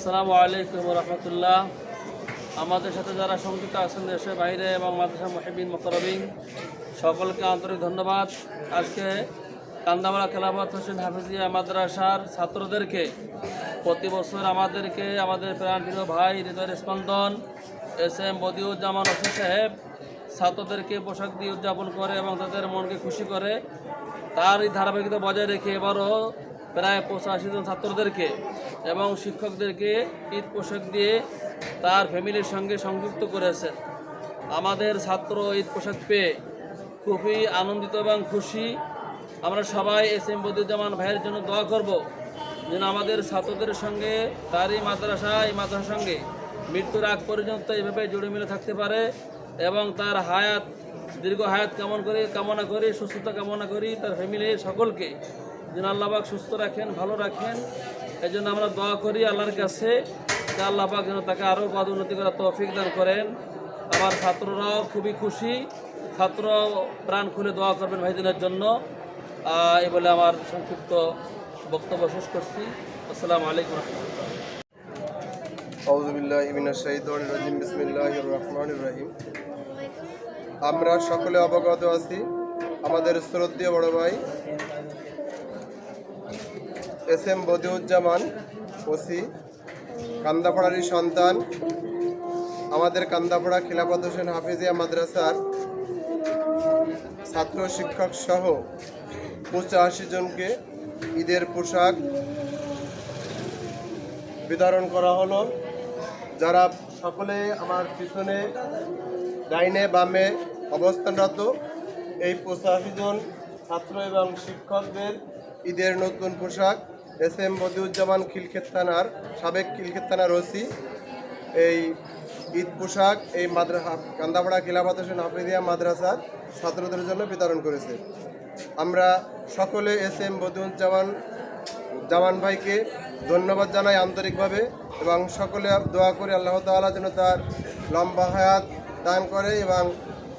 আসসালামু আলাইকুম রহমতুল্লাহ। আমাদের সাথে যারা সংযুক্ত আছেন দেশের বাইরে এবং মাদ্রাসা মহিবিন মোকরবিন সকলকে আন্তরিক ধন্যবাদ। আজকে কান্দামালা খেলাফত হোসেন হাফিজিয়া মাদ্রাসার ছাত্রদেরকে, প্রতি বছর আমাদেরকে, আমাদের প্রাণপ্রিয় ভাই হৃদয়ের স্পন্দন, এস এম বদিউজ্জামান হোসেন সাহেব ছাত্রদেরকে পোশাক দিয়ে উদযাপন করে এবং তাদের মনকে খুশি করে তার এই ধারাবাহিকতা বজায় রেখে এবারও প্রায় পঁচাশি জন ছাত্রদেরকে এবং শিক্ষকদেরকে ঈদ পোশাক দিয়ে তার ফ্যামিলির সঙ্গে সংযুক্ত করেছেন। আমাদের ছাত্র ঈদ পোশাক পেয়ে খুবই আনন্দিত এবং খুশি। আমরা সবাই এস এম বদুজ্জামান ভাইয়ের জন্য দোয়া করব যেন আমাদের ছাত্রদের সঙ্গে, তারই মাদ্রাসা, এই মাদ্রাসার সঙ্গে মৃত্যুর আগ পর্যন্ত এইভাবে জুড়ে মিলে থাকতে পারে এবং তার হায়াত, দীর্ঘ হায়াত কামন করে, কামনা করি, সুস্থতা কামনা করি, তার ফ্যামিলির সকলকে। যেন আল্লাহবাক সুস্থ রাখেন, ভালো রাখেন। এই জন্য আমরা দোয়া করি আল্লাহর কাছে যে আল্লাহবাক যেন তাকে আরও পদ উন্নতি করার তৌফিক দান করেন। আমার ছাত্ররাও খুবই খুশি। ছাত্র প্রাণ খুলে দোয়া করবেন ভাইদিনের জন্য। এই বলে আমার সংক্ষিপ্ত বক্তব্য শেষ করছি। আসসালামু আলাইকুম রহমতুল্লাহ। রহিম। আমরা সকলে অবগত আছি। আমাদের শ্রদ্ধেয় বড় ভাই এস এম বদিউজ্জামান, ওসি, কান্দাপাড়ারই সন্তান, আমাদের কান্দাপাড়া খিলাফত হোসেন হাফিজিয়া মাদ্রাসার ছাত্র শিক্ষক সহ পঁচাশি জনকে ঈদের পোশাক বিতরণ করা হলো। যারা সকলে আমার পিছনে, ডাইনে, বামে অবস্থানরত, এই পঁচাশি জন ছাত্র এবং শিক্ষকদের ঈদের নতুন পোশাক এস এম বদিউজ্জামান খিলক্ষেত থানার সাবেক খিলক্ষেত থানার ওসি। এই ঈদ পোশাক, এই মাদ্রাসা, কান্দাপাড়া খিলাফত হোসেন হাফিজিয়া মাদ্রাসার ছাত্রদের জন্য বিতরণ করেছে। আমরা সকলে এস এম বদিউজ্জামান, জামান ভাইকে ধন্যবাদ জানাই আন্তরিকভাবে এবং সকলে দোয়া করে আল্লাহ তাআলা যেন তার লম্বা হায়াত দান করে এবং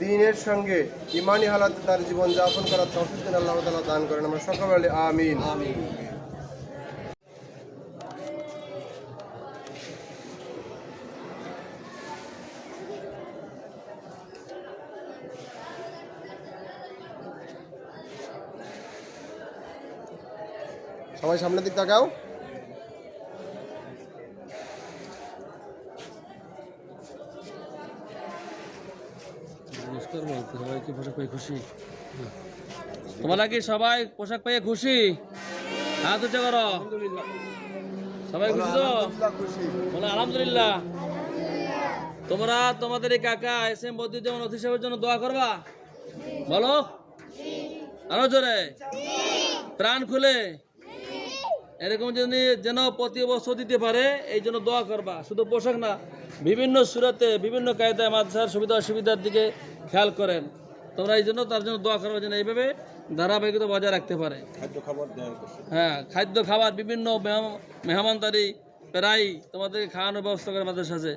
দিনের সঙ্গে ইমানি হালাতে তার জীবন যাপন করার তফিক আল্লাহ তাআলা দান করেন। আমরা সকলে আমিন। সবাই সামনের দিক তাকাও। নমস্কার বলতে সবাই কি পোশাক পেয়ে খুশি। তোমরা কি সবাই পোশাক পেয়ে খুশি? হাত উঁচা করো। সবাই খুশি তো? বলো আলহামদুলিল্লাহ। তোমরা তোমাদের এই কাকা এস এম বদিউজ্জামান অতি সাহেবের জন্য দোয়া করবা? বলো। আরও জোরে। প্রাণ খুলে। এরকম যদি যেন প্রতি বছর দিতে পারে এই জন্য দোয়া করবা। শুধু পোশাক না বিভিন্ন সুরাতে বিভিন্ন কায়দায় মাদ্রাসার সুবিধা অসুবিধার দিকে খেয়াল করেন। তোমরা এই জন্য তার জন্য দোয়া করব যেন এইভাবে ধারাবাহিকতা বজায় রাখতে পারে। খাদ্য খাবার হ্যাঁ খাদ্য খাবার বিভিন্ন মেহম- মেহমানদারি প্রায় তোমাদেরকে খাওয়ানোর ব্যবস্থা করে মাদ্রাসা আছে